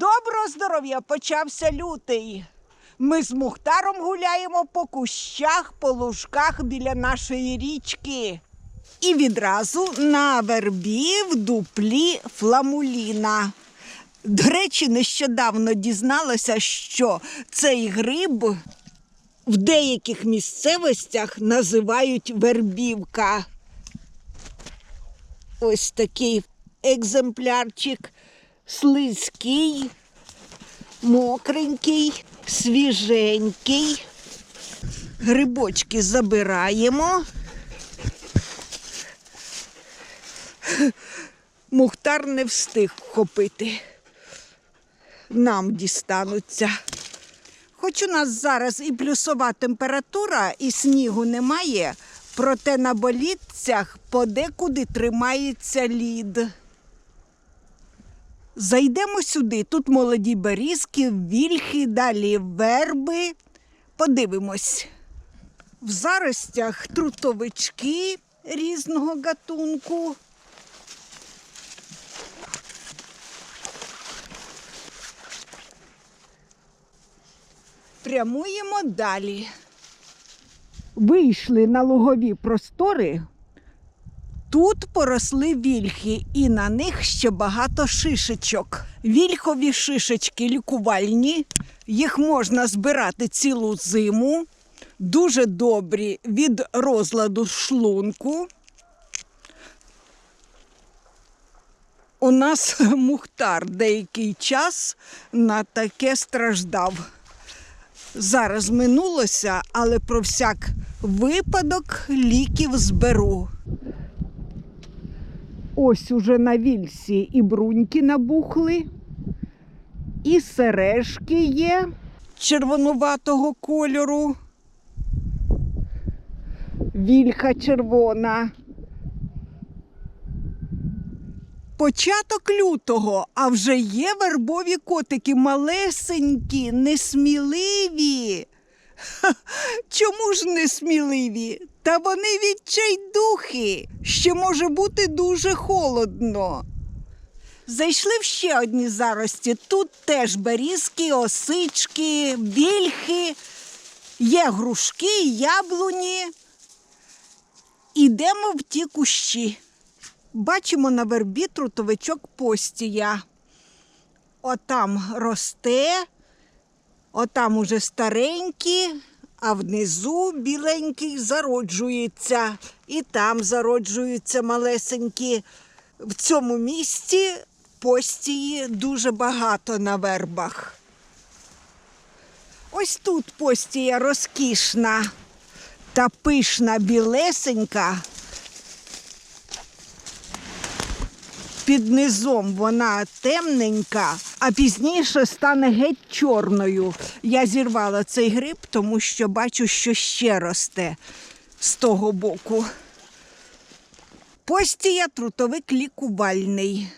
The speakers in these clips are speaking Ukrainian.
Доброго здоров'я почався лютий. Ми з Мухтаром гуляємо по кущах, по лужках біля нашої річки. І відразу на вербі в дуплі фламуліна. До речі, нещодавно дізналася, що цей гриб в деяких місцевостях називають вербівка. Ось такий екземплярчик слизький, мокренький, свіженький. Грибочки забираємо. Мухтар не встиг вхопити. Нам дістануться. Хоч у нас зараз і плюсова температура, і снігу немає, проте на болітцях подекуди тримається лід. Зайдемо сюди. Тут молоді берізки, вільхи, далі верби. Подивимось. В заростях трутовички різного гатунку. Прямуємо далі. Вийшли на лугові простори. Тут поросли вільхи, і на них ще багато шишечок. Вільхові шишечки лікувальні, їх можна збирати цілу зиму, дуже добрі від розладу шлунку. У нас Мухтар деякий час на таке страждав. Зараз минулося, але про всяк випадок ліків зберу. Ось уже на вільсі і бруньки набухли, і сережки є червонуватого кольору. Вільха червона. Початок лютого, а вже є вербові котики малесенькі, несміливі. Ха, Чому ж несміливі? Та вони відчайдухи. Ще може бути дуже холодно. Зайшли в ще одні зарості. Тут теж берізки, осички, вільхи, є грушки, яблуні. Ідемо в ті кущі. Бачимо на вербі трутовичок постія. Отам росте, отам уже старенькі, а внизу біленький зароджується. І там зароджуються малесенькі. В цьому місці постії дуже багато на вербах. Ось тут постія розкішна та пишна білесенька. Під низом вона темненька, а пізніше стане геть чорною. Я зірвала цей гриб, тому що бачу, що ще росте з того боку. Постія трутовик лікувальний.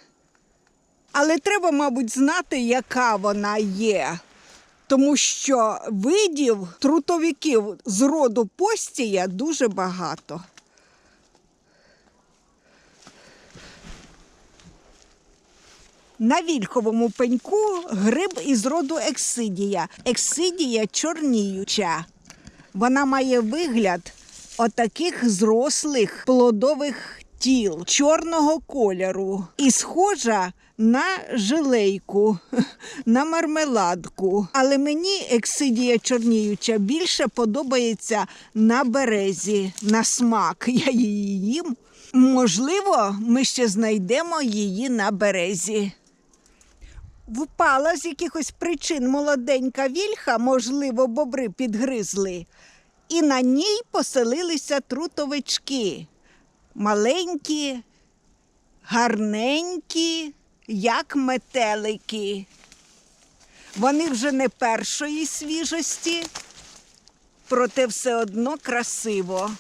Але треба, мабуть, знати, яка вона є. Тому що видів трутовиків з роду постія дуже багато. На вільховому пеньку гриб із роду ексидія. Ексидія чорніюча. Вона має вигляд отаких зрослих плодових тіл чорного кольору і схожа на жилейку, на мармеладку. Але мені ексидія чорніюча більше подобається на березі, на смак. Я її їм. Можливо, ми ще знайдемо її на березі. Впала з якихось причин молоденька вільха, можливо, бобри підгризли, і на ній поселилися трутовички. Маленькі, гарненькі, як метелики. Вони вже не першої свіжості, проте все одно красиво.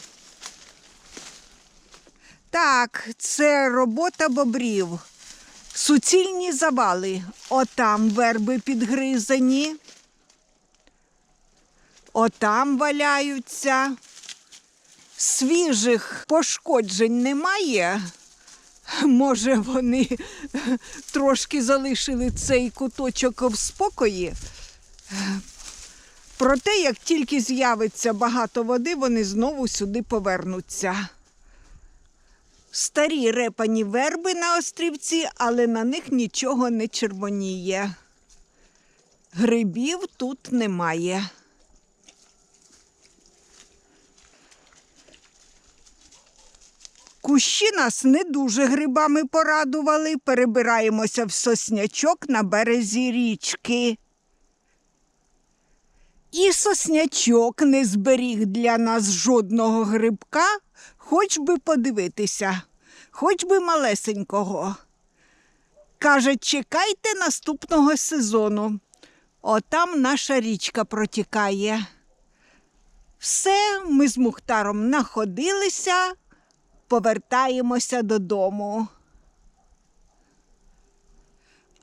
Так, це робота бобрів. Суцільні завали. Отам верби підгризані. Отам валяються. Свіжих пошкоджень немає. Може, вони трошки залишили цей куточок в спокої. Проте, як тільки з'явиться багато води, вони знову сюди повернуться. Старі репані верби на острівці, але на них нічого не червоніє. Грибів тут немає. Кущі нас не дуже грибами порадували. Перебираємося в соснячок на березі річки. І соснячок не зберіг для нас жодного грибка, хоч би подивитися, хоч би малесенького. Каже, чекайте наступного сезону. Отам наша річка протікає. Все, ми з Мухтаром находилися, повертаємося додому.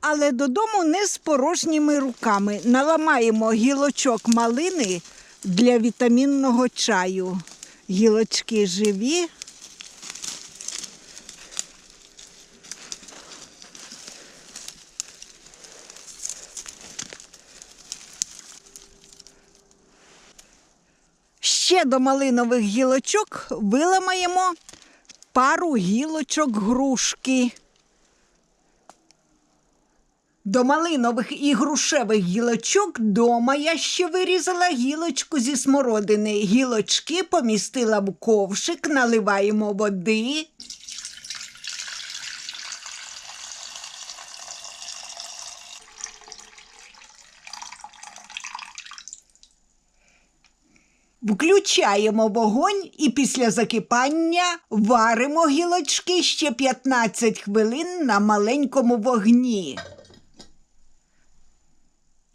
Але додому не з порожніми руками. Наламаємо гілочок малини для вітамінного чаю. Гілочки живі. Ще до малинових гілочок виламаємо пару гілочок грушки. До малинових і грушевих гілочок дома я ще вирізала гілочку зі смородини. Гілочки помістила в ковшик, наливаємо води. Включаємо вогонь і після закипання варимо гілочки ще 15 хвилин на маленькому вогні.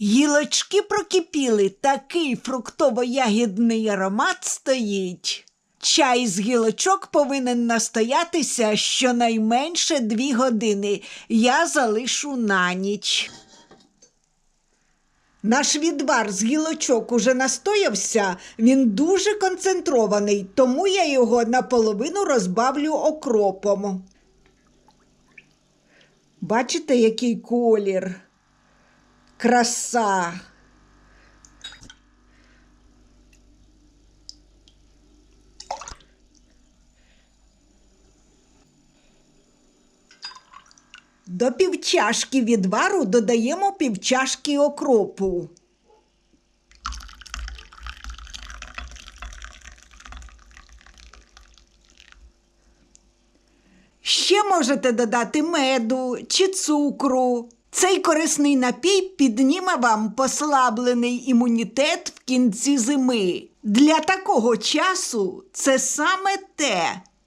Гілочки прокипіли, такий фруктово-ягідний аромат стоїть. Чай з гілочок повинен настоятися щонайменше дві години. Я залишу на ніч. Наш відвар з гілочок уже настоявся, він дуже концентрований, тому я його наполовину розбавлю окропом. Бачите, який колір? Краса. До півчашки відвару додаємо півчашки окропу. Ще можете додати меду чи цукру. Цей корисний напій підніме вам послаблений імунітет в кінці зими. Для такого часу це саме те.